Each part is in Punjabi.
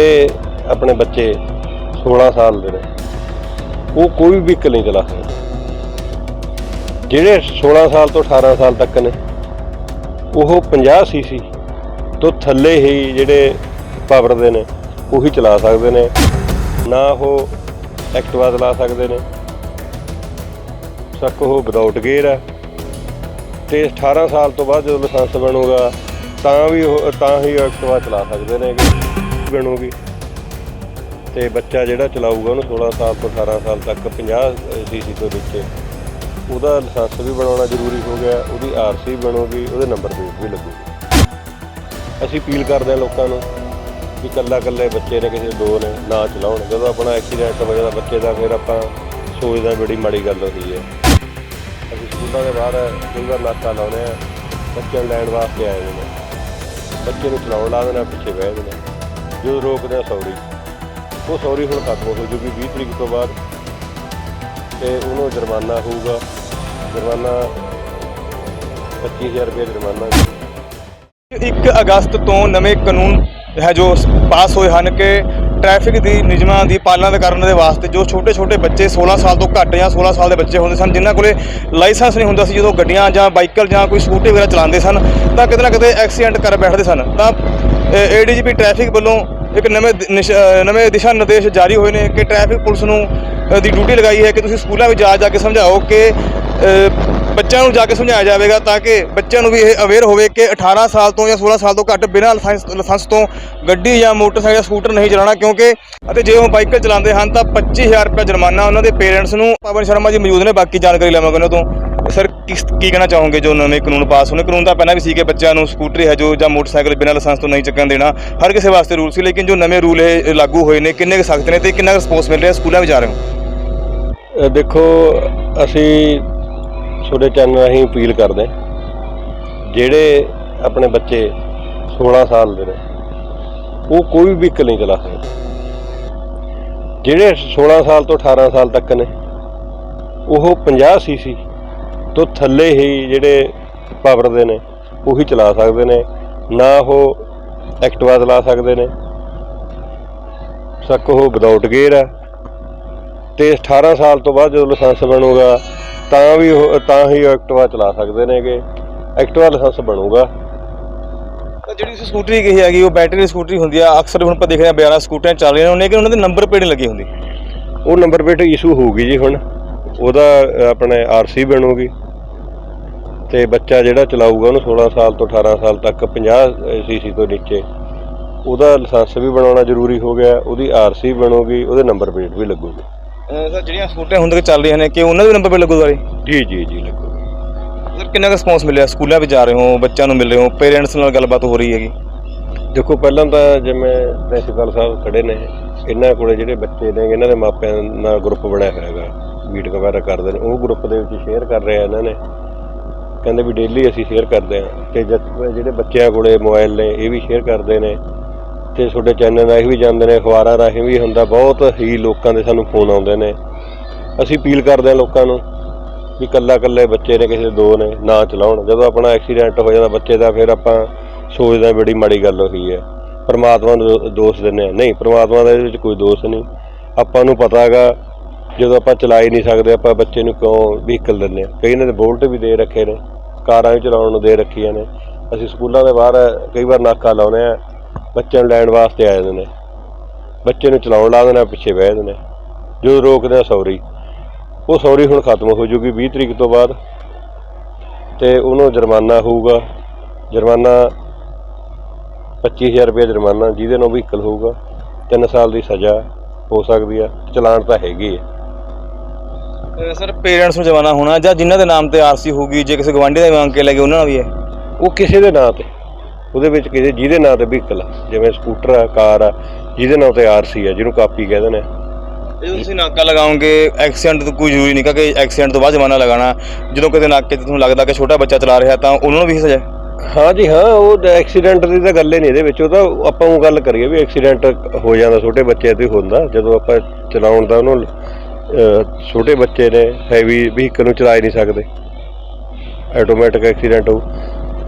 ਇਹ ਆਪਣੇ ਬੱਚੇ 16 ਸਾਲ ਦੇ ਨੇ। ਉਹ ਕੋਈ ਵੀ ਨਹੀਂ ਚਲਾ ਸਕਦੇ। ਜਿਹੜੇ 16 ਸਾਲ ਤੋਂ 18 ਸਾਲ ਤੱਕ ਨੇ, ਉਹ 50 ਸੀਸੀ ਤੋਂ ਥੱਲੇ ਹੀ ਜਿਹੜੇ ਪਾਵਰ ਦੇ ਨੇ, ਉਹੀ ਚਲਾ ਸਕਦੇ ਨੇ। ਨਾ ਉਹ ਐਕਟਿਵਾ ਚਲਾ ਸਕਦੇ ਨੇ। ਸੱਕ ਉਹ ਵਿਦਆਊਟ ਗੇਅਰ ਹੈ। ਤੇ 18 ਸਾਲ ਤੋਂ ਬਾਅਦ ਜਦੋਂ ਲਾਇਸੈਂਸ ਬਣੂਗਾ, ਤਾਂ ਵੀ ਉਹ, ਤਾਂ ਹੀ ਐਕਟਿਵਾ ਚਲਾ ਸਕਦੇ ਨੇ ਬਣੂਗੀ। ਤੇ ਬੱਚਾ ਜਿਹੜਾ ਚਲਾਊਗਾ ਉਹਨੂੰ 16 ਸਾਲ ਤੋਂ 18 ਸਾਲ ਤੱਕ 50 ਸੀਸੀ ਤੋਂ ਨੀਚੇ ਉਹਦਾ ਲਾਇਸੈਂਸ ਵੀ ਬਣਾਉਣਾ ਜ਼ਰੂਰੀ ਹੋ ਗਿਆ, ਉਹਦੀ ਆਰਸੀ ਬਣੂਗੀ, ਉਹਦੇ ਨੰਬਰ ਪਲੇਟ ਵੀ ਲੱਗੂਗੀ। ਅਸੀਂ ਅਪੀਲ ਕਰਦੇ ਹਾਂ ਲੋਕਾਂ ਨੂੰ ਕਿ ਕੱਲਾ ਕੱਲੇ ਬੱਚੇ ਨੇ, ਕਿਸੇ ਦੋ ਨੇ ਨਾ ਚਲਾਉਣ। ਜਦੋਂ ਆਪਣਾ ਐਕਸੀਡੈਂਟ ਹੋ ਜਾਂਦਾ ਬੱਚੇ ਦਾ ਫਿਰ ਆਪਾਂ ਸੋਚਦੇ ਬੜੀ ਮਾੜੀ ਗੱਲ ਹੋਈ ਹੈ। ਅਸੀਂ ਸਕੂਲਾਂ ਦੇ ਬਾਹਰ ਕਈ ਵਾਰ ਨਾਕਾ ਲਾਉਂਦੇ ਆ ਬੱਚਿਆਂ ਲੈਣ ਵਾਸਤੇ ਆਏ ਨੇ। ਬੱਚੇ ਨੂੰ ਚਲਾਉਣ ਲਾ ਦੇਣਾ ਪਿੱਛੇ ਬਹਿ ਜਾਣਾ ਜਦੋਂ ਰੋਕਦੇ ਸੌਰੀ, ਉਹ ਸੌਰੀ ਹੁਣ ਖਤਮ ਹੋ ਜੂਗੀ 20 ਤਰੀਕ ਤੋਂ ਬਾਅਦ। ਤੇ ਉਹਨੂੰ ਜੁਰਮਾਨਾ ਹੋਊਗਾ, ਜੁਰਮਾਨਾ 25000 ਰੁਪਏ ਜੁਰਮਾਨਾ 1 ਅਗਸਤ ਤੋਂ ਨਵੇਂ ਕਾਨੂੰਨ ਹੈ ਜੋ ਪਾਸ ਹੋਏ ਹਨ ਕਿ ਟ੍ਰੈਫਿਕ ਦੀ ਨਿਯਮਾਂ ਦੀ ਪਾਲਣਾ ਕਰਨ ਦੇ ਵਾਸਤੇ ਜੋ ਛੋਟੇ ਛੋਟੇ ਬੱਚੇ 16 ਸਾਲ ਤੋਂ ਘੱਟ ਜਾਂ 16 ਸਾਲ ਦੇ ਬੱਚੇ ਹੁੰਦੇ ਸਨ, ਜਿਨ੍ਹਾਂ ਕੋਲੇ ਲਾਇਸੈਂਸ ਨਹੀਂ ਹੁੰਦਾ ਸੀ, ਜਦੋਂ ਗੱਡੀਆਂ ਜਾਂ ਬਾਈਕਲ ਜਾਂ ਕੋਈ ਸਕੂਟੀ ਵਗੈਰਾ ਚਲਾਉਂਦੇ ਸਨ, ਤਾਂ ਕਿਤੇ ਨਾ ਕਿਤੇ ਐਕਸੀਡੈਂਟ ਕਰ ਬੈਠਦੇ ਸਨ। ਤਾਂ ਏਡੀਜੀਪੀ ਟ੍ਰੈਫਿਕ ਵੱਲੋਂ ਇੱਕ ਨਵੇਂ ਦਿ- ਨਵੇਂ ਦਿਸ਼ਾ ਨਿਰਦੇਸ਼ ਜਾਰੀ ਹੋਏ ਨੇ ਕਿ ਟ੍ਰੈਫਿਕ ਪੁਲਿਸ ਨੂੰ ਦੀ ਡਿਊਟੀ ਲਗਾਈ ਹੈ ਕਿ ਤੁਸੀਂ ਸਕੂਲਾਂ ਵਿੱਚ ਜਾ ਜਾ ਕੇ ਸਮਝਾਓ ਕਿ ਬੱਚਿਆਂ ਨੂੰ ਜਾ ਕੇ ਸਮਝਾਇਆ ਜਾਵੇਗਾ ਤਾਂ ਕਿ ਬੱਚਿਆਂ ਨੂੰ ਵੀ ਇਹ ਅਵੇਅਰ ਹੋਵੇ ਕਿ 18 ਸਾਲ ਤੋਂ ਜਾਂ 16 ਸਾਲ ਤੋਂ ਘੱਟ ਬਿਨਾਂ ਲਾਇਸੈਂਸ ਲਾਇਸੈਂਸ ਤੋਂ ਗੱਡੀ ਜਾਂ ਮੋਟਰਸਾਈਕਲ ਜਾਂ ਸਕੂਟਰ ਨਹੀਂ ਚਲਾਉਣਾ ਕਿਉਂਕਿ, ਅਤੇ ਜੇ ਉਹ ਬਾਈਕਲ ਚਲਾਉਂਦੇ ਹਨ ਤਾਂ 25000 ਰੁਪਏ ਜੁਰਮਾਨਾ ਉਹਨਾਂ ਦੇ ਪੇਰੈਂਟਸ ਨੂੰ, ਪਵਨ ਸ਼ਰਮਾ ਜੀ ਮੌਜੂਦ ਨੇ, ਬਾਕੀ ਜਾਣਕਾਰੀ ਲਵਾਂਗੇ ਉਹਨਾਂ ਤੋਂ। ਸਰ ਕਿਸ ਕੀ ਕਹਿਣਾ ਚਾਹੋਗੇ ਜੋ ਨਵੇਂ ਕਾਨੂੰਨ ਪਾਸ ਹੋਣੇ? ਕਾਨੂੰਨ ਤਾਂ ਪਹਿਲਾਂ ਵੀ ਸੀ ਕਿ ਬੱਚਿਆਂ ਨੂੰ ਸਕੂਟਰੀ ਹੈ ਜੋ ਜਾਂ ਮੋਟਰਸਾਈਕਲ ਬਿਨਾਂ ਲਾਇਸੈਂਸ ਤੋਂ ਨਹੀਂ ਚੱਕਣ ਦੇਣਾ। ਹਰ ਕਿਸੇ ਵਾਸਤੇ ਰੂਲ ਸੀ ਲੇਕਿਨ ਜੋ ਨਵੇਂ ਰੂਲ ਇਹ ਲਾਗੂ ਹੋਏ ਨੇ ਕਿੰਨੇ ਕੁ ਸਖਤ ਨੇ ਤੇ ਕਿੰਨਾ ਕੁ ਰਿਸਪੌਂਸ ਮਿਲ ਰਿਹਾ? ਸਕੂਲਾਂ ਵਿੱਚ ਜਾ ਰਹੇ ਹੋ? ਅ, ਦੇਖੋ ਅਸੀਂ ਤੁਹਾਡੇ ਚੈਨਲ ਰਾਹੀਂ ਅਪੀਲ ਕਰਦੇ ਹਾਂ। ਜਿਹੜੇ ਆਪਣੇ ਬੱਚੇ 16 ਸਾਲ ਦੇ ਨੇ ਉਹ ਕੋਈ ਵੀ ਵਹੀਕਲ ਨਹੀਂ ਚਲਾ ਸਕਦੇ। ਜਿਹੜੇ 16 ਸਾਲ ਤੋਂ 18 ਸਾਲ ਤੱਕ ਨੇ ਉਹ 50 ਸੀਸੀ ਤੋਂ ਥੱਲੇ ਹੀ ਜਿਹੜੇ ਪਾਵਰ ਦੇ ਨੇ ਉਹੀ ਚਲਾ ਸਕਦੇ ਨੇ ਨਾ ਉਹ ਐਕਟਿਵਾ ਚਲਾ ਸਕਦੇ ਨੇ। ਸੱਕ ਉਹ ਵਿਦਆਊਟ ਗੇਅਰ ਹੈ। ਤੇ 18 ਸਾਲ ਤੋਂ ਬਾਅਦ ਜਦੋਂ ਲਾਇਸੈਂਸ ਬਣੂਗਾ ਤਾਂ ਵੀ ਉਹ ਤਾਂ ਹੀ ਐਕਟਿਵਾ ਚਲਾ ਸਕਦੇ ਨੇਗੇ। ਐਕਟਿਵਾ ਲਾਇਸੈਂਸ ਬਣੂਗਾ। ਜਿਹੜੀ ਤੁਸੀਂ ਸਕੂਟਰੀ ਕਹੀ ਹੈਗੀ ਉਹ ਬੈਟਰੀ ਸਕੂਟਰੀ ਹੁੰਦੀ ਆ। ਅਕਸਰ ਹੁਣ ਆਪਾਂ ਦੇਖਦੇ ਹਾਂ 12 ਸਕੂਟਰੀਆਂ ਚੱਲ ਰਹੀਆਂ ਨੇ ਲੇਕਿਨ ਉਹਨਾਂ ਦੇ ਨੰਬਰ ਪਲੇਟ ਲੱਗੀ ਹੁੰਦੀ ਉਹ ਨੰਬਰ ਪਲੇਟ ਇਸ਼ੂ ਹੋਊਗੀ ਜੀ ਹੁਣ। ਉਹਦਾ ਆਪਣੇ ਆਰਸੀ ਬਣੂਗੀ। ਤੇ ਬੱਚਾ ਜਿਹੜਾ ਚਲਾਊਗਾ ਉਹਨੂੰ 16 ਸਾਲ ਤੋਂ 18 ਸਾਲ ਤੱਕ 50 ਸੀਸੀ ਤੋਂ ਨੀਚੇ। ਉਹਦਾ ਲਾਇਸੈਂਸ ਵੀ ਬਣਾਉਣਾ ਜ਼ਰੂਰੀ ਹੋ ਗਿਆ ਉਹਦੀ ਆਰਸੀ ਬਣੂਗੀ ਉਹਦੇ ਨੰਬਰ ਪਲੇਟ ਵੀ ਲੱਗੂਗੀ। ਸਰ ਜਿਹੜੀਆਂ ਸਕੂਟਰੀਆਂ ਹੁਣ ਤੱਕ ਚੱਲ ਰਹੀਆਂ ਨੇ ਕਿ ਉਹਨਾਂ ਦੇ ਵੀ ਨੰਬਰ ਪਲੇਟ ਲੱਗੂ ਦੁਆਰੇ ਜੀ ਜੀ ਜੀ ਲੱਗੂਗੀ। ਸਰ ਕਿੰਨਾ ਰਿਸਪੌਂਸ ਮਿਲਿਆ? ਸਕੂਲਾਂ ਵਿੱਚ ਜਾ ਰਹੇ ਹੋ ਬੱਚਿਆਂ ਨੂੰ ਮਿਲ ਰਹੇ ਹੋ ਪੇਰੈਂਟਸ ਨਾਲ ਗੱਲਬਾਤ ਹੋ ਰਹੀ ਹੈਗੀ? ਦੇਖੋ ਪਹਿਲਾਂ ਤਾਂ ਜਿਵੇਂ ਪ੍ਰਿੰਸੀਪਲ ਸਾਹਿਬ ਖੜੇ ਨੇ ਇਹਨਾਂ ਕੋਲੇ ਜਿਹੜੇ ਬੱਚੇ ਨੇ ਇਹਨਾਂ ਦੇ ਮਾਪਿਆਂ ਨਾਲ ਗਰੁੱਪ ਬਣਿਆ ਹੋਇਆ ਹੈਗਾ। ਮੀਟਿੰਗ ਵਗੈਰਾ ਕਰਦੇ ਨੇ ਉਹ ਗਰੁੱਪ ਦੇ ਵਿੱਚ ਸ਼ੇਅਰ ਕਰ ਰਹੇ ਆ ਇਹਨਾਂ ਨੇ। ਕਹਿੰਦੇ ਵੀ ਡੇਲੀ ਅਸੀਂ ਸ਼ੇਅਰ ਕਰਦੇ ਆ ਤੇ ਜਿਹੜੇ ਬੱਚਿਆਂ ਕੋਲੇ ਮੋਬਾਈਲ ਨੇ ਇਹ ਵੀ ਸ਼ੇਅਰ ਕਰਦੇ ਨੇ ਤੇ ਤੁਹਾਡੇ ਚੈਨਲ ਰਾਹੀਂ ਵੀ ਜਾਂਦੇ ਨੇ, ਅਖਬਾਰਾਂ ਰਾਹੀਂ ਵੀ ਹੁੰਦਾ, ਬਹੁਤ ਹੀ ਲੋਕਾਂ ਦੇ ਸਾਨੂੰ ਫੋਨ ਆਉਂਦੇ ਨੇ। ਅਸੀਂ ਅਪੀਲ ਕਰਦੇ ਆ ਲੋਕਾਂ ਨੂੰ ਵੀ ਕੱਲਾ ਕੱਲੇ ਬੱਚੇ ਨੇ, ਕਿਸੇ ਦੋ ਨੇ, ਨਾ ਚਲਾਉਣ। ਜਦੋਂ ਆਪਣਾ ਐਕਸੀਡੈਂਟ ਹੋ ਜਾਂਦਾ ਬੱਚੇ ਦਾ, ਫਿਰ ਆਪਾਂ ਸੋਚਦੇ ਹਾਂ ਬੜੀ ਮਾੜੀ ਗੱਲ ਹੋਈ ਹੈ। ਪਰਮਾਤਮਾ ਨੂੰ ਦੋ- ਦੋਸ਼ ਦਿੰਦੇ ਆ ਨਹੀਂ, ਪਰਮਾਤਮਾ ਦਾ ਇਹਦੇ ਵਿੱਚ ਕੋਈ ਦੋਸ਼ ਨਹੀਂ। ਆਪਾਂ ਨੂੰ ਪਤਾ ਹੈਗਾ, ਜਦੋਂ ਆਪਾਂ ਚਲਾ ਹੀ ਨਹੀਂ ਸਕਦੇ, ਆਪਾਂ ਬੱਚੇ ਨੂੰ ਕਿਉਂ ਵਹੀਕਲ ਦਿੰਦੇ ਆ ਕਈ ਨੇ ਬੋਲਟ ਵੀ ਦੇ ਰੱਖੇ ਨੇ। ਕਾਰਾਂ ਵੀ ਚਲਾਉਣ ਨੂੰ ਦੇ ਰੱਖੀਆਂ ਨੇ। ਅਸੀਂ ਸਕੂਲਾਂ ਦੇ ਬਾਹਰ ਕਈ ਵਾਰ ਨਾਕਾ ਲਾਉਂਦੇ ਆ ਬੱਚਿਆਂ ਨੂੰ ਲੈਣ ਵਾਸਤੇ ਆ ਜਾਂਦੇ ਨੇ। ਬੱਚੇ ਨੂੰ ਚਲਾਉਣ ਲਾ ਦੇਣਾ ਪਿੱਛੇ ਬਹਿ ਜਾਂਦੇ ਨੇ। ਜਦੋਂ ਰੋਕਦੇ ਆ ਸੌਰੀ। ਉਹ ਸੌਰੀ ਹੁਣ ਖਤਮ ਹੋ ਜੂਗੀ 20 ਤਰੀਕ ਤੋਂ ਬਾਅਦ। ਤੇ ਉਹਨੂੰ ਜੁਰਮਾਨਾ ਹੋਊਗਾ। ਜੁਰਮਾਨਾ 25000 ਰੁਪਏ ਜੁਰਮਾਨਾ, ਜਿਹਦੇ ਨਾਲ ਵਹੀਕਲ ਹੋਊਗਾ। 3 ਸਾਲ ਦੀ ਸਜ਼ਾ ਹੋ ਸਕਦੀ ਆ। ਚਲਾਨ ਤਾਂ ਹੈਗੀ ਹੈ ਸਰ ਪੇਰੈਂਟਸ ਨੂੰ ਜਵਾਨਾ ਹੋਣਾ ਜਾਂ ਜਿਨ੍ਹਾਂ ਦੇ ਨਾਮ ਤੇ ਆਰਸੀ ਹੋਊਗੀ ਜੇ ਕਿਸੇ ਗਵਾਂਢੀ ਦਾ ਮੰਗ ਕੇ ਲੈ ਗਏ ਉਹਨਾਂ ਨਾਲ ਵੀ ਹੈ? ਉਹ ਕਿਸੇ ਦੇ ਨਾਂ ਤੇ। ਉਹਦੇ ਵਿੱਚ ਕਿਸੇ ਜਿਹਦੇ ਨਾਂ ਤੇ ਵਹੀਕਲ ਆ। ਜਿਵੇਂ ਸਕੂਟਰ ਆ ਕਾਰ ਆ ਜਿਹਦੇ ਨਾਂ ਤੇ ਆਰਸੀ ਆ ਜਿਹਨੂੰ ਕਾਪੀ ਕਹਿੰਦੇ ਨੇ ਜਦੋਂ ਤੁਸੀਂ ਨਾਕਾ ਲਗਾਓਗੇ ਐਕਸੀਡੈਂਟ ਤੋਂ ਕੋਈ ਜ਼ਰੂਰੀ ਨਹੀਂ ਕਿ ਐਕਸੀਡੈਂਟ ਤੋਂ ਬਾਅਦ ਜਮਾਨਾ ਲਗਾਉਣਾ। ਜਦੋਂ ਕਿਤੇ ਨਾਕੇ ਤੇ ਤੁਹਾਨੂੰ ਲੱਗਦਾ ਕਿ ਛੋਟਾ ਬੱਚਾ ਚਲਾ ਰਿਹਾ ਤਾਂ ਉਹਨਾਂ ਨੂੰ ਵੀ ਸਜ਼ਾ ਹੈ। ਜੀ ਹਾਂ ਉਹ ਐਕਸੀਡੈਂਟ ਦੀ ਤਾਂ ਗੱਲ ਹੀ ਨਹੀਂ ਇਹਦੇ ਵਿੱਚ। ਉਹ ਤਾਂ ਆਪਾਂ ਉਹ ਗੱਲ ਕਰੀਏ ਵੀ ਐਕਸੀਡੈਂਟ ਹੋ ਜਾਂਦਾ ਛੋਟੇ ਬੱਚੇ ਤੇ ਹੁੰਦਾ। ਜਦੋਂ ਆਪਾਂ ਚਲਾਉਣ ਦਾ ਉਹਨੂੰ ਛੋਟੇ ਬੱਚੇ ਨੇ ਹੈਵੀ ਵਹੀਕਲ ਨੂੰ ਚਲਾ ਨਹੀਂ ਸਕਦੇ। ਆਟੋਮੈਟਿਕ ਐਕਸੀਡੈਂਟ ਹੋ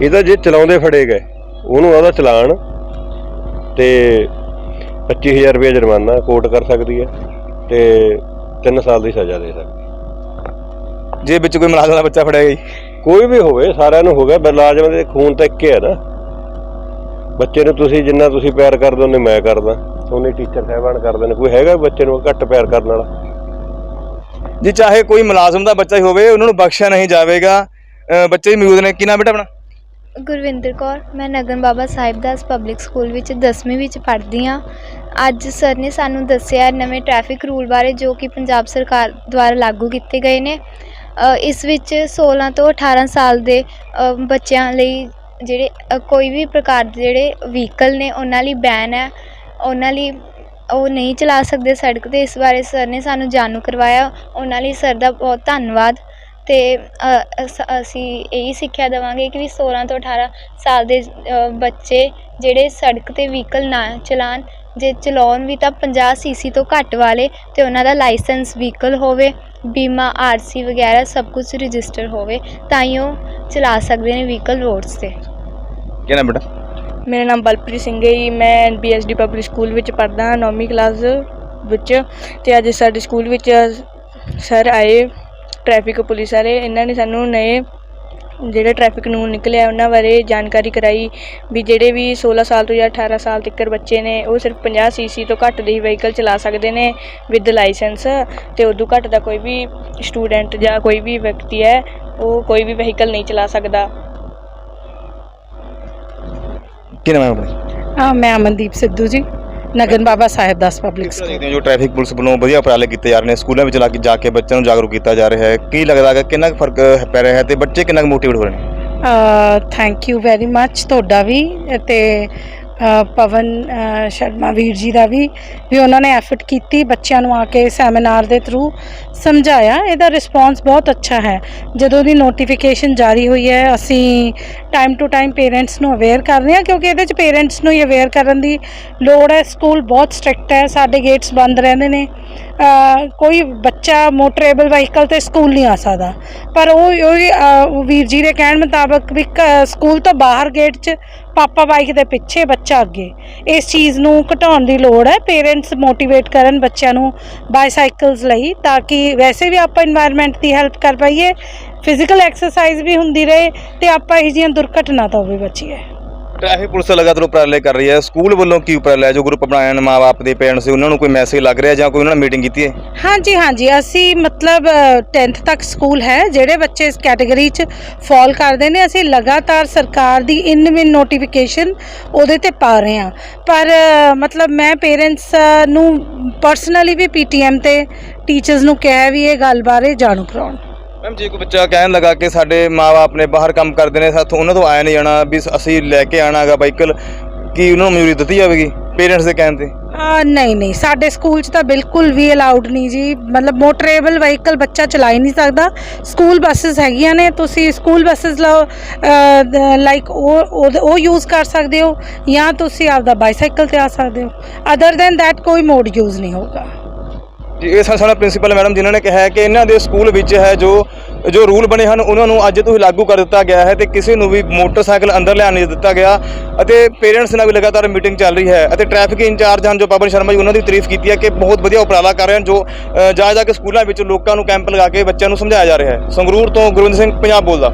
ਇਹਦਾ ਜੇ ਚਲਾਉਂਦੇ ਫੜੇ ਗਏ ਉਹਨੂੰ ਉਹਦਾ ਚਲਾਨ ਤੇ 25000 ਰੁਪਏ ਜੁਰਮਾਨਾ ਕੋਰਟ ਕਰ ਸਕਦੀ ਹੈ ਤੇ 3 ਸਾਲ ਦੀ ਸਜ਼ਾ ਦੇ ਸਕਦੀ ਜੇ ਵਿੱਚ ਕੋਈ ਮੁਲਾਜ਼ਮ ਦਾ ਬੱਚਾ ਫੜਿਆ ਗਿਆ ਕੋਈ ਵੀ ਹੋਵੇ ਸਾਰਿਆਂ ਨੂੰ ਹੋ ਗਿਆ ਬਲਾਜਮ ਦੇ ਖੂਨ ਤਾਂ ਇੱਕ ਹੀ ਨਾ। ਬੱਚੇ ਨੂੰ ਤੁਸੀਂ ਜਿੰਨਾ ਤੁਸੀਂ ਪਿਆਰ ਕਰਦੇ ਹੋ ਉਨੇ ਮੈਂ ਕਰਦਾ। ਉਹਨੇ ਟੀਚਰ ਸਾਹਿਬਾਨ ਕਰਦੇ ਨੇ ਕੋਈ ਹੈਗਾ ਬੱਚੇ ਨੂੰ ਘੱਟ ਪਿਆਰ ਕਰਨ ਵਾਲਾ? ਜੀ ਚਾਹੇ ਕੋਈ ਮੁਲਾਜ਼ਮ ਦਾ ਬੱਚਾ ਹੀ ਹੋਵੇ, ਉਹਨਾਂ ਨੂੰ ਬਖਸ਼ਿਆ ਨਹੀਂ ਜਾਵੇਗਾ। ਬੱਚੇ ਵੀ ਮੌਜੂਦ ਨੇ। ਕੀ ਨਾਮ ਬੇਟਾ ਆਪਣਾ? ਗੁਰਵਿੰਦਰ ਕੌਰ। ਮੈਂ ਨਗਨ ਬਾਬਾ ਸਾਹਿਬ ਦਾਸ ਪਬਲਿਕ ਸਕੂਲ ਵਿੱਚ 10ਵੀਂ ਵਿੱਚ ਪੜ੍ਹਦੀ ਹਾਂ। ਅੱਜ ਸਰ ਨੇ ਸਾਨੂੰ ਦੱਸਿਆ ਨਵੇਂ ਟ੍ਰੈਫਿਕ ਰੂਲ ਬਾਰੇ, ਜੋ ਕਿ ਪੰਜਾਬ ਸਰਕਾਰ ਦੁਆਰਾ ਲਾਗੂ ਕੀਤੇ ਗਏ ਨੇ। ਇਸ ਵਿੱਚ 16 ਤੋਂ 18 ਸਾਲ ਦੇ ਬੱਚਿਆਂ ਲਈ ਜਿਹੜੇ ਕੋਈ ਵੀ ਪ੍ਰਕਾਰ ਦੇ ਜਿਹੜੇ ਵਹੀਕਲ ਨੇ, ਉਹਨਾਂ ਲਈ ਬੈਨ ਹੈ। ਉਹਨਾਂ ਲਈ ਉਹ ਨਹੀਂ ਚਲਾ ਸਕਦੇ ਸੜਕ ਤੇ ਇਸ ਬਾਰੇ ਸਰ ਨੇ ਸਾਨੂੰ ਜਾਣੂ ਕਰਵਾਇਆ। ਉਹਨਾਂ ਲਈ ਸਰ ਦਾ ਬਹੁਤ ਧੰਨਵਾਦ। ਅਤੇ ਅ, ਅਸ- ਅਸੀਂ ਇਹੀ ਸਿੱਖਿਆ ਦੇਵਾਂਗੇ ਕਿ ਵੀ 16 ਤੋਂ 18 ਸਾਲ ਦੇ ਬੱਚੇ ਜਿਹੜੇ ਸੜਕ ਤੇ ਵਹੀਕਲ ਨਾ ਚਲਾਉਣ ਜੇ ਚਲਾਉਣ ਵੀ ਤਾਂ ਪੰਜਾਹ ਸੀ ਸੀ ਤੋਂ ਘੱਟ ਵਾਲੇ ਅਤੇ ਉਹਨਾਂ ਦਾ ਲਾਇਸੈਂਸ ਵਹੀਕਲ ਹੋਵੇ ਬੀਮਾ ਆਰ ਸੀ ਵਗੈਰਾ ਸਭ ਕੁਝ ਰਜਿਸਟਰ ਹੋਵੇ ਤਾਂ ਹੀ ਉਹ ਚਲਾ ਸਕਦੇ ਨੇ ਵਹੀਕਲ ਰੋਡਸ ਤੇ। ਕੀ ਨਾਮ ਬੇਟਾ? ਮੇਰਾ ਨਾਮ ਬਲਪ੍ਰੀਤ ਸਿੰਘ ਹੈ ਜੀ। ਮੈਂ ਬੀਐਸਡੀ ਪਬਲਿਕ ਸਕੂਲ ਵਿੱਚ ਪੜ੍ਹਦਾ ਹਾਂ, ਨੌਵੀਂ ਕਲਾਸ ਵਿੱਚ। ਤੇ ਅੱਜ ਸਾਡੇ ਸਕੂਲ ਵਿੱਚ ਸਰ ਆਏ ਟ੍ਰੈਫਿਕ ਪੁਲਿਸ ਵਾਲੇ। ਇਹਨਾਂ ਨੇ ਸਾਨੂੰ ਨਵੇਂ ਜਿਹੜੇ ਟ੍ਰੈਫਿਕ ਕਾਨੂੰਨ ਨਿਕਲਿਆ, ਉਹਨਾਂ ਬਾਰੇ ਜਾਣਕਾਰੀ ਕਰਾਈ ਵੀ ਜਿਹੜੇ ਵੀ 16 ਸਾਲ ਤੋਂ ਜਾਂ 18 ਸਾਲ ਤੱਕ ਬੱਚੇ ਨੇ, ਉਹ ਸਿਰਫ 50 ਸੀਸੀ ਤੋਂ ਘੱਟ ਦੇ ਹੀ ਵਹੀਕਲ ਚਲਾ ਸਕਦੇ ਨੇ ਵਿਦ ਲਾਇਸੈਂਸ ਤੇ ਉਦੋਂ ਘੱਟ ਦਾ ਕੋਈ ਵੀ ਸਟੂਡੈਂਟ ਜਾਂ ਕੋਈ ਵੀ ਵਿਅਕਤੀ ਹੈ, ਉਹ ਕੋਈ ਵੀ ਵਹੀਕਲ ਨਹੀਂ ਚਲਾ ਸਕਦਾ। ਕੀ ਨਾਮ ਹੈ ਆਪਣਾ? ਹਾਂ ਮੈਂ ਅਮਨਦੀਪ ਸਿੱਧੂ ਜੀ ਨਗਨ ਬਾਬਾ ਸਾਹਿਬ ਦਾਸ ਪਬਲਿਕ ਕਿਸ ਸਕੂਲ ਦੇਖਦੇ ਹੋ ਜੋ ਟ੍ਰੈਫਿਕ ਪੁਲਿਸ ਵੱਲੋਂ ਵਧੀਆ ਉਪਰਾਲੇ ਕੀਤੇ ਜਾ ਰਹੇ ਨੇ? ਸਕੂਲਾਂ ਵਿੱਚ ਲਾ ਕੇ ਜਾ ਕੇ ਬੱਚਿਆਂ ਨੂੰ ਜਾਗਰੂਕ ਕੀਤਾ ਜਾ ਰਿਹਾ ਹੈ। ਕੀ ਲੱਗਦਾ ਹੈ ਕਿੰਨਾ ਕੁ ਫ਼ਰਕ ਪੈ ਰਿਹਾ ਹੈ ਤੇ ਬੱਚੇ ਕਿੰਨਾ ਕੁ ਮੋਟੀਵੇਟ ਹੋ ਰਹੇ ਨੇ? ਥੈਂਕ ਯੂ ਵੈਰੀ ਮੱਚ ਤੁਹਾਡਾ ਵੀ ਤੇ ਪਵਨ ਸ਼ਰਮਾ ਵੀਰ ਜੀ ਦਾ ਵੀ ਵੀ ਉਹਨਾਂ ਨੇ ਐਫਰਟ ਕੀਤੀ ਬੱਚਿਆਂ ਨੂੰ ਆ ਕੇ ਸੈਮੀਨਾਰ ਦੇ ਥਰੂ ਸਮਝਾਇਆ। ਇਹਦਾ ਰਿਸਪੌਂਸ ਬਹੁਤ ਅੱਛਾ ਹੈ। ਜਦੋਂ ਦੀ ਨੋਟੀਫਿਕੇਸ਼ਨ ਜਾਰੀ ਹੋਈ ਹੈ, ਅਸੀਂ ਟਾਈਮ ਟੂ ਟਾਈਮ ਪੇਰੈਂਟਸ ਨੂੰ ਅਵੇਅਰ ਕਰ ਰਹੇ ਹਾਂ, ਕਿਉਂਕਿ ਇਹਦੇ ਚ ਪੇਰੈਂਟਸ ਨੂੰ ਹੀ ਅਵੇਅਰ ਕਰਨ ਦੀ ਲੋੜ ਹੈ। ਸਕੂਲ ਬਹੁਤ ਸਟ੍ਰਿਕਟ ਹੈ, ਸਾਡੇ ਗੇਟਸ ਬੰਦ ਰਹਿੰਦੇ ਨੇ। ਕੋਈ ਬੱਚਾ ਮੋਟਰੇਬਲ ਵਹੀਕਲ ਤੇ ਸਕੂਲ ਨਹੀਂ ਆ ਸਕਦਾ। ਪਰ ਉਹ ਵੀਰ ਜੀ ਦੇ ਕਹਿਣ ਮੁਤਾਬਕ ਵੀ ਸਕੂਲ ਤੋਂ ਬਾਹਰ ਗੇਟ 'ਚ ਪਾਪਾ ਬਾਈਕ ਦੇ ਪਿੱਛੇ ਬੱਚਾ ਅੱਗੇ। ਇਸ ਚੀਜ਼ ਨੂੰ ਘਟਾਉਣ ਦੀ ਲੋੜ ਹੈ, ਪੇਰੈਂਟਸ ਮੋਟੀਵੇਟ ਕਰਨ ਬੱਚਿਆਂ ਨੂੰ ਬਾਈਸਾਈਕਲਸ ਲਈ ਤਾਂ ਕਿ ਵੈਸੇ ਵੀ ਆਪਾਂ এনवायरमेंट ਦੀ ਹੈਲਪ ਕਰ ਪਾਈਏ ਫਿਜ਼ੀਕਲ ਐਕਸਰਸਾਈਜ਼ ਵੀ ਹੁੰਦੀ ਰਹੇ ਤੇ ਆਪਾਂ ਇਹ ਜੀਆਂ ਦੁਰਘਟਨਾ ਤੋਂ ਵੀ ਬਚੀਏ। ਟ੍ਰੈਫਿਕ ਪੁਲਿਸ ਲਗਾਤਾਰ ਉਪਰਾਲੇ ਕਰ ਰਹੀ ਹੈ। ਸਕੂਲ ਵੱਲੋਂ ਕੀ ਉਪਰਾਲਾ ਹੈ? ਜੋ ਗਰੁੱਪ ਬਣਾਇਆ ਨੇ ਮਾਪੇ ਦੇ ਪੇਰੈਂਟਸ ਦੇ, ਉਹਨਾਂ ਨੂੰ ਕੋਈ ਮੈਸੇਜ ਲੱਗ ਰਿਹਾ ਜਾਂ ਕੋਈ ਉਹਨਾਂ ਨਾਲ ਮੀਟਿੰਗ ਕੀਤੀ ਹੈ? ਹਾਂਜੀ ਹਾਂਜੀ। ਅਸੀਂ ਮਤਲਬ 10th ਤੱਕ ਸਕੂਲ ਹੈ, ਜਿਹੜੇ ਬੱਚੇ ਇਸ ਕੈਟਾਗਰੀ 'ਚ ਫਾਲ ਕਰਦੇ ਨੇ, ਅਸੀਂ ਲਗਾਤਾਰ ਸਰਕਾਰ ਦੀ ਇਨ ਵਿਨ ਨੋਟੀਫਿਕੇਸ਼ਨ ਉਹਦੇ ਤੇ ਪਾ ਰਹੇ ਹਾਂ। ਪਰ ਮਤਲਬ ਮੈਂ ਪੇਰੈਂਟਸ ਨੂੰ ਪਰਸਨਲੀ ਵੀ ਪੀਟੀਐਮ ਤੇ ਟੀਚਰਸ ਨੂੰ ਕਿਹਾ ਵੀ ਇਹ ਗੱਲ ਬਾਰੇ ਜਾਣੂ ਕਰਾਉਣ। ਮੈਮ, ਜੇ ਕੋਈ ਬੱਚਾ ਕਹਿਣ ਲੱਗਾ ਕਿ ਸਾਡੇ ਮਾਪੇ ਨੇ ਬਾਹਰ ਕੰਮ ਕਰਦੇ ਨੇ, ਸਾਥੋਂ ਉਹਨਾਂ ਤੋਂ ਆਇਆ ਨਹੀਂ ਜਾਣਾ, ਵੀ ਅਸੀਂ ਲੈ ਕੇ ਆਣਾ ਹੈਗਾ ਵਾਹੀਕਲ, ਕੀ ਉਹਨਾਂ ਨੂੰ ਮਨਜ਼ੂਰੀ ਦਿੱਤੀ ਜਾਵੇਗੀ ਪੇਰੈਂਟਸ ਦੇ ਕਹਿਣ ਤੇ? ਆ, ਨਹੀਂ ਨਹੀਂ, ਸਾਡੇ ਸਕੂਲ 'ਚ ਤਾਂ ਬਿਲਕੁਲ ਵੀ ਅਲਾਉਡ ਨਹੀਂ ਜੀ। ਮਤਲਬ ਮੋਟਰੇਬਲ ਵਹੀਕਲ ਬੱਚਾ ਚਲਾ ਹੀ ਨਹੀਂ ਸਕਦਾ। ਸਕੂਲ ਬੱਸਸ ਹੈਗੀਆਂ ਨੇ, ਤੁਸੀਂ ਸਕੂਲ ਬੱਸਸ ਲਓ ਲਾਈਕ ਉਹ, ਉਹ- ਯੂਜ਼ ਕਰ ਸਕਦੇ ਹੋ ਜਾਂ ਤੁਸੀਂ ਆਪਦਾ ਬਾਈਸਾਈਕਲ ਤੇ ਆ ਸਕਦੇ ਹੋ। ਅਦਰ ਦੈਨ ਥੈਟ ਕੋਈ ਮੋਡ ਯੂਜ਼ ਨਹੀਂ ਹੋਊਗਾ। ਇਹ ਸਨ ਸਾਡਾ ਪ੍ਰਿੰਸੀਪਲ ਮੈਡਮ ਜਿਨ੍ਹਾਂ ਨੇ ਕਿਹਾ ਹੈ ਕਿ ਇਹਨਾਂ ਦੇ ਸਕੂਲ ਵਿੱਚ ਹੈ ਜੋ ਜੋ ਰੂਲ ਬਣੇ ਹਨ ਉਹਨਾਂ ਨੂੰ ਅੱਜ ਤੋਂ ਹੀ ਲਾਗੂ ਕਰ ਦਿੱਤਾ ਗਿਆ ਹੈ ਤੇ ਕਿਸੇ ਨੂੰ ਵੀ ਮੋਟਰਸਾਈਕਲ ਅੰਦਰ ਲਿਆਉਣ ਨਹੀਂ ਦਿੱਤਾ ਗਿਆ ਅਤੇ ਪੇਰੈਂਟਸ ਨਾਲ ਵੀ ਲਗਾਤਾਰ ਮੀਟਿੰਗ ਚੱਲ ਰਹੀ ਹੈ ਅਤੇ ਟ੍ਰੈਫਿਕ ਇੰਚਾਰਜ ਹਨ ਜੋ ਪਵਨ ਸ਼ਰਮਾ ਜੀ ਉਹਨਾਂ ਦੀ ਤਾਰੀਫ ਕੀਤੀ ਹੈ ਕਿ ਬਹੁਤ ਵਧੀਆ ਉਪਰਾਲਾ ਕਰ ਰਹੇ ਹਨ ਜੋ ਅ, ਜਾ ਜਾ ਕੇ ਸਕੂਲਾਂ ਵਿੱਚ ਲੋਕਾਂ ਨੂੰ ਕੈਂਪ ਲਗਾ ਕੇ ਬੱਚਿਆਂ ਨੂੰ ਸਮਝਾਇਆ ਜਾ ਰਿਹਾ ਹੈ। ਸੰਗਰੂਰ ਤੋਂ ਗੁਰਵਿੰਦਰ ਸਿੰਘ ਪੰਜਾਬ ਬੋਲਦਾ।